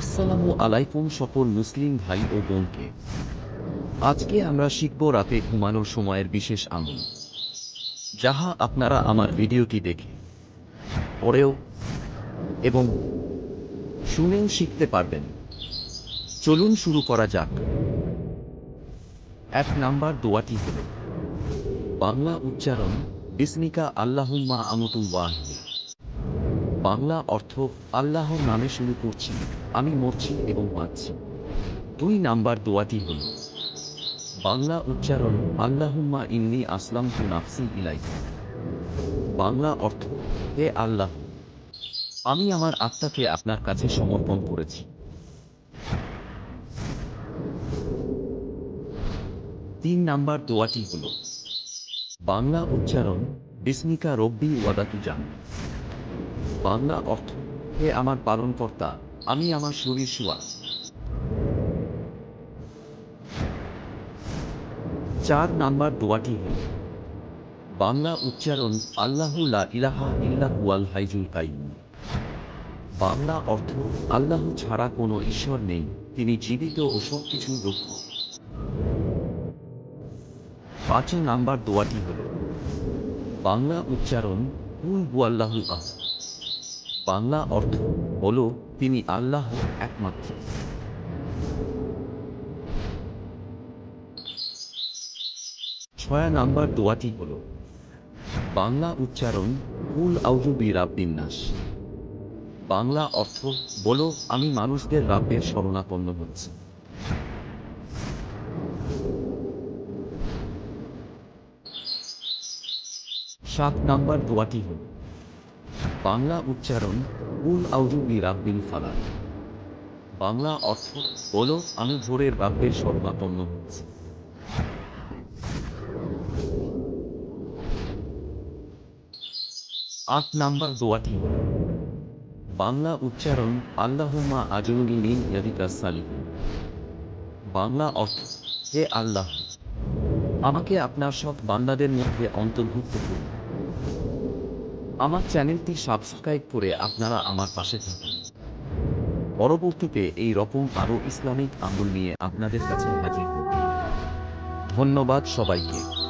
আসসালামু আলাইকুম সকল মুসলিম ভাই ও বোনকে। আজকে আমরা শিখব রাতে ঘুমানোর সময়ের বিশেষ আমল যাহা আপনারা আমার ভিডিওটি দেখে, পড়েও এবং শুনেও শিখতে পারবেন। চলুন শুরু করা যাক। এক নাম্বার দোয়াটি হল, বাংলা উচ্চারণ, বিস্মিকা আল্লাহুম্মা আমতুল্লাহ বাংলা অর্থ আল্লাহর নামে শুরু করছি। আমি মরছি এবং বাঁচছি দুই নাম্বার দোয়াটি হল, বাংলা উচ্চারণ, আল্লাহুম্মা ইন্নি আসলাম তু নাফসি ইলাই বাংলা অর্থ, হে আল্লাহ, আমি আমার আত্মাকে আপনার কাছে সমর্পণ করেছি। তিন নাম্বার দোয়াটি হল, বাংলা উচ্চারণ, বিস্মিকা রব্বি ওয়াদাতু জান বাংলা অর্থ, হে আমার পালন পালনকর্তা, আমি আমার শরীর শুয়া চার নাম্বার দোয়াটি হল বাংলা উচ্চারণ, আল্লাহ ইলাহা ইল্লাহু আল হাইজুল কাইয়ুম। বাংলা অর্থ, আল্লাহ ছাড়া কোনো ঈশ্বর নেই, তিনি জীবিত ও সব কিছুর রক্ষক। পাঁচ নাম্বার দোয়াটি হল বাংলা উচ্চারণ, কুল হুয়াল্লাহু আহ বাংলা অর্থ হল তিনি আল্লাহ একমাত্র। ছয় নাম্বার দোয়াটি হল, বাংলা উচ্চারণ, কুল আউজুবি রাব্বিন্নাস বাংলা অর্থ বলো, আমি মানুষদের রাব্বের শরণাপন্ন হচ্ছি সাত নাম্বার দোয়াটি হল বাংলা উচ্চারণ, কুল আউজুবি রাব্বিল ফালাক। বাংলা অর্থ বলো আমি ভোরের রাব্বের শরণাপন্ন হচ্ছি আট নাম্বার দোয়াটি। বাংলা উচ্চারণ, আল্লাহুম্মা আজরুনি মিন ইয়াদিকা সালিম বাংলা অর্থ, হে আল্লাহ, আমাকে আপনার সব বান্দাদের মধ্যে অন্তর্ভুক্ত করুন। আমার চ্যানেলটি সাবস্ক্রাইব করে আপনারা আমার পাশে থাকুন। পরবর্তীতে এই রকম আরও ইসলামিক আমল নিয়ে আপনাদের কাছে হাজির ধন্যবাদ সবাইকে।